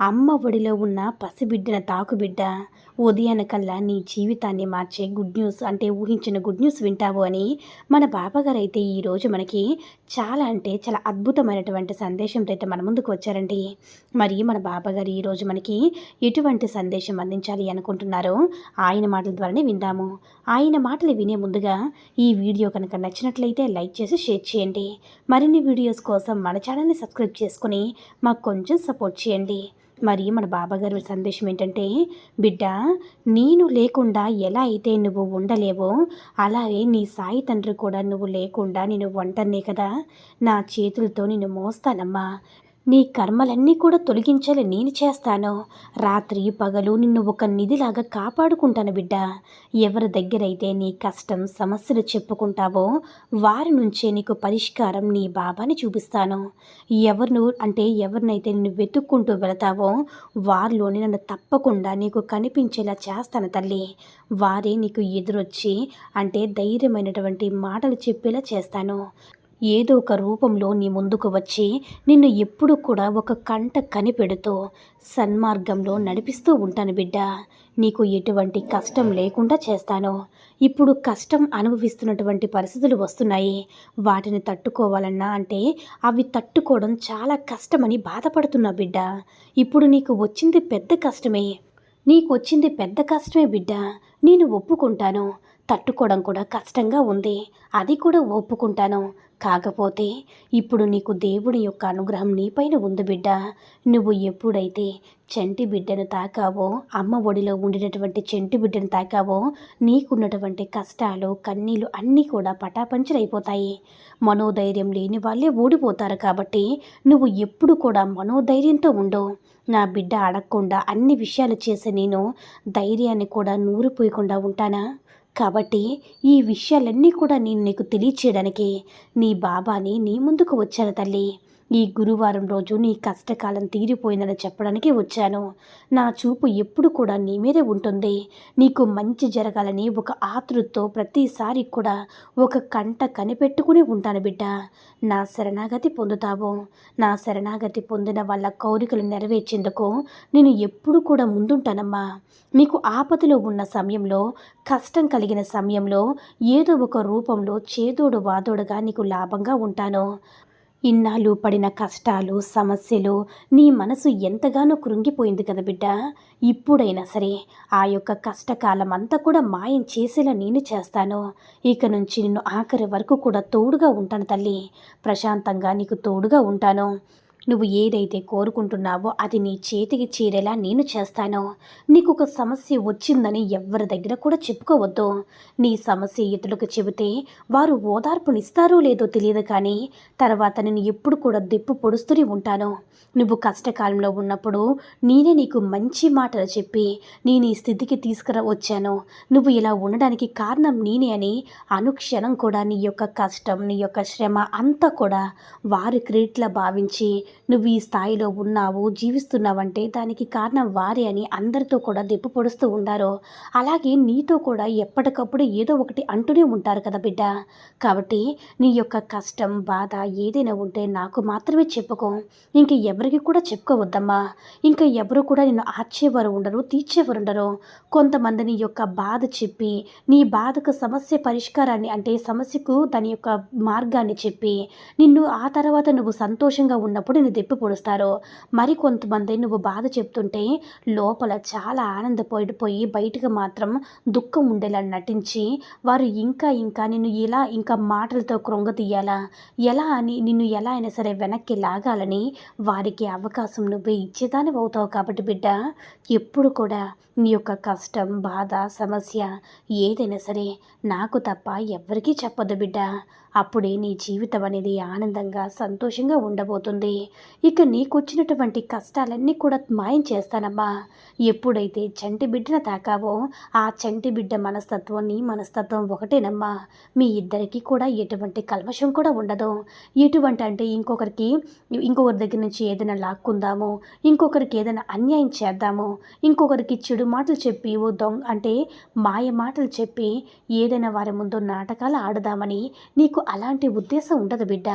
అమ్మ ఒడిలో ఉన్న పసిబిడ్డన తాకు బిడ్డ ఉదయానికల్లా నీ జీవితాన్ని మార్చే గుడ్ న్యూస్ అంటే ఊహించిన గుడ్ న్యూస్ వింటావు అని మన బాబాగారు అయితే ఈరోజు మనకి చాలా అంటే చాలా అద్భుతమైనటువంటి సందేశంతో అయితే మన ముందుకు వచ్చారండి. మరి మన బాబాగారు ఈరోజు మనకి ఎటువంటి సందేశం అందించాలి అనుకుంటున్నారో ఆయన మాటల ద్వారానే విందాము. ఆయన మాటలు వినే ముందుగా ఈ వీడియో కనుక నచ్చినట్లయితే లైక్ చేసి షేర్ చేయండి. మరిన్ని వీడియోస్ కోసం మన ఛానల్ని సబ్స్క్రైబ్ చేసుకుని మాకు కొంచెం సపోర్ట్ చేయండి. మరి మన బాబాగారి సందేశం ఏంటంటే బిడ్డ నేను లేకుండా ఎలా అయితే నువ్వు ఉండలేవో అలాగే నీ సాయి తండ్రి కూడా నువ్వు లేకుండా నేను వంటనే కదా. నా చేతులతో నేను మోస్తానమ్మా. నీ కర్మలన్నీ కూడా తొలగించాలి నేను చేస్తాను. రాత్రి పగలు నిన్ను ఒక నిధిలాగా కాపాడుకుంటాను బిడ్డ. ఎవరి దగ్గరైతే నీ కష్టం సమస్యలు చెప్పుకుంటావో వారి నుంచే నీకు పరిష్కారం నీ బాబాని చూపిస్తాను. ఎవరిను అంటే ఎవరినైతే నిన్ను వెతుక్కుంటూ వెళతావో వారిలోని నన్ను తప్పకుండా నీకు కనిపించేలా చేస్తాను తల్లి. వారే నీకు ఎదురొచ్చి అంటే ధైర్యమైనటువంటి మాటలు చెప్పేలా చేస్తాను. ఏదో ఒక రూపంలో నీ ముందుకు వచ్చి నిన్ను ఎప్పుడు కూడా ఒక కంట కనిపెడుతూ సన్మార్గంలో నడిపిస్తూ ఉంటాను బిడ్డ. నీకు ఎటువంటి కష్టం లేకుండా చేస్తాను. ఇప్పుడు కష్టం అనుభవిస్తున్నటువంటి పరిస్థితులు వస్తున్నాయి. వాటిని తట్టుకోవాలన్నా అంటే అవి తట్టుకోవడం చాలా కష్టమని బాధపడుతున్నా బిడ్డ. ఇప్పుడు నీకు వచ్చింది పెద్ద కష్టమే. నీకు వచ్చింది పెద్ద కష్టమే బిడ్డ. నేను ఒప్పుకుంటాను. తట్టుకోవడం కూడా కష్టంగా ఉంది. అది కూడా ఒప్పుకుంటాను. కాకపోతే ఇప్పుడు నీకు దేవుడి యొక్క అనుగ్రహం నీపైన ఉంది బిడ్డ. నువ్వు ఎప్పుడైతే చంటి బిడ్డను తాకావో అమ్మ ఒడిలో ఉండినటువంటి చెంటి బిడ్డను తాకావో నీకున్నటువంటి కష్టాలు కన్నీలు అన్నీ కూడా పటాపంచరైపోతాయి మనోధైర్యం లేని వాళ్ళే ఓడిపోతారు కాబట్టి నువ్వు ఎప్పుడు కూడా మనోధైర్యంతో ఉండు. నా బిడ్డ అడగకుండా అన్ని విషయాలు చేసి నేను ధైర్యాన్ని కూడా నూరిపోయకుండా ఉంటానా? కాబట్టి ఈ విషయాలన్నీ కూడా నేను నీకు తెలియచేయడానికి నీ బాబాని నీ ముందుకు వచ్చాను తల్లి. ఈ గురువారం రోజు నీ కష్టకాలం తీరిపోయిందని చెప్పడానికి వచ్చాను. నా చూపు ఎప్పుడు కూడా నీ మీదే ఉంటుంది. నీకు మంచి జరగాలని ఒక ఆతృతతో ప్రతిసారి కూడా ఒక కంట కనిపెట్టుకుని ఉంటాను బిడ్డ. నా శరణాగతి పొందుతావు. నా శరణాగతి పొందిన వాళ్ళ కోరికలు నెరవేర్చేందుకు నేను ఎప్పుడు కూడా ముందుంటానమ్మా. మీకు ఆపదలో ఉన్న సమయంలో కష్టం కలిగిన సమయంలో ఏదో ఒక రూపంలో చేదోడు వాదోడుగా నీకు లాభంగా ఉంటాను. ఇన్నాళ్ళు పడిన కష్టాలు సమస్యలు నీ మనసు ఎంతగానో కృంగిపోయింది కదా బిడ్డ. ఇప్పుడైనా సరే ఆ యొక్క కష్టకాలం అంతా కూడా మాయం చేసేలా నేను చేస్తాను. ఇక నుంచి నిన్ను ఆఖరి వరకు కూడా తోడుగా ఉంటాను తల్లి. ప్రశాంతంగా నీకు తోడుగా ఉంటాను. నువ్వు ఏదైతే కోరుకుంటున్నావో అది నీ చేతికి చేరేలా నేను చేస్తాను. నీకు ఒక సమస్య వచ్చిందని ఎవరి దగ్గర కూడా చెప్పుకోవద్దు. నీ సమస్య ఇతరులకు చెబితే వారు ఓదార్పునిస్తారో లేదో తెలియదు కానీ తర్వాత నేను ఎప్పుడు కూడా దెప్పు పొడుస్తూనే ఉంటాను. నువ్వు కష్టకాలంలో ఉన్నప్పుడు నేనే నీకు మంచి మాటలు చెప్పి నేను ఈ స్థితికి తీసుకురా వచ్చాను నువ్వు ఇలా ఉండడానికి కారణం నేనే అని అనుక్షణం కూడా నీ యొక్క కష్టం నీ యొక్క శ్రమ అంతా కూడా వారి క్రీట్లా భావించి నువ్వు ఈ స్థాయిలో ఉన్నావు జీవిస్తున్నావంటే దానికి కారణం వారే అని అందరితో కూడా దెప్పు పొడుస్తూ ఉండారు. అలాగే నీతో కూడా ఎప్పటికప్పుడు ఏదో ఒకటి అంటూనే ఉంటారు కదా బిడ్డ. కాబట్టి నీ యొక్క కష్టం బాధ ఏదైనా ఉంటే నాకు మాత్రమే చెప్పుకో. ఇంక ఎవరికి కూడా చెప్పుకోవద్దమ్మా. ఇంకా ఎవరు కూడా నిన్ను ఆర్చేవారు ఉండరు తీర్చేవారు ఉండరు. కొంతమంది నీ యొక్క బాధ చెప్పి నీ బాధకు సమస్య పరిష్కారాన్ని అంటే సమస్యకు దాని యొక్క మార్గాన్ని చెప్పి నిన్ను ఆ తర్వాత నువ్వు సంతోషంగా ఉన్నప్పుడు నిన్ను దెప్పి పొడుస్తారు? మరి కొంతమంది నువ్వు బాధ చెప్తుంటే లోపల చాలా ఆనందపోయిపోయి బయటకు మాత్రం దుఃఖం ఉండేలా నటించి వారు ఇంకా ఇంకా నిన్ను ఇలా ఇంకా మాటలతో కృంగతీయాలా? ఎలా అని నిన్ను ఎలా అయినా సరే వెనక్కి లాగాలని వారికి అవకాశం నువ్వే ఇచ్చేదాని అవుతావు కాబట్టి బిడ్డ ఎప్పుడు కూడా నీ యొక్క కష్టం బాధ సమస్య ఏదైనా సరే నాకు తప్ప ఎవ్వరికీ చెప్పదు బిడ్డ. అప్పుడే నీ జీవితం అనేది ఆనందంగా సంతోషంగా ఉండబోతుంది. ఇక నీకు వచ్చినటువంటి కష్టాలన్నీ కూడా మాయం చేస్తానమ్మా. ఎప్పుడైతే చంటి బిడ్డను తాకావో ఆ చంటి బిడ్డ మనస్తత్వం నీ మనస్తత్వం ఒకటేనమ్మా. మీ ఇద్దరికీ కూడా ఎటువంటి కల్మషం కూడా ఉండదు. ఎటువంటి అంటే ఇంకొకరికి ఇంకొకరి దగ్గర నుంచి ఏదైనా లాక్కుందాము ఇంకొకరికి ఏదైనా అన్యాయం చేద్దాము ఇంకొకరికి చెడు మాటలు చెప్పి ఓ దొంగ అంటే మాయ మాటలు చెప్పి ఏదైనా వారి ముందు నాటకాలు ఆడదామని నీకు అలాంటి ఉద్దేశం ఉండదు బిడ్డ.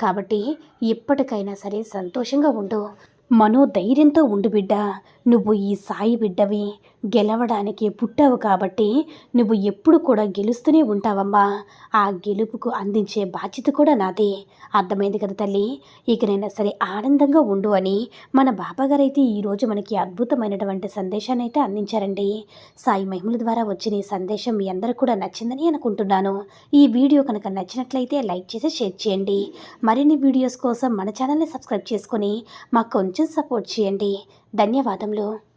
కాబట్టి ఎప్పటికైనా సరే సంతోషంగా ఉండు. మనోధైర్యంతో ఉండు బిడ్డ. నువ్వు ఈ సాయి బిడ్డవి. గెలవడానికి పుట్టావు కాబట్టి నువ్వు ఎప్పుడు కూడా గెలుస్తూనే ఉంటావమ్మా. ఆ గెలుపుకు అందించే బాధ్యత కూడా నాది. అర్థమైంది కదా తల్లి? ఇకనైనా సరే ఆనందంగా ఉండు అని మన బాబాగారు అయితే ఈరోజు మనకి అద్భుతమైనటువంటి సందేశాన్ని అయితే అందించారండి. సాయి మహిమల ద్వారా వచ్చిన ఈ సందేశం మీ అందరూ కూడా నచ్చిందని అనుకుంటున్నాను. ఈ వీడియో కనుక నచ్చినట్లయితే లైక్ చేసి షేర్ చేయండి. మరిన్ని వీడియోస్ కోసం మన ఛానల్ని సబ్స్క్రైబ్ చేసుకొని మాకు కొంచెం సపోర్ట్ చేయండి. ధన్యవాదములు.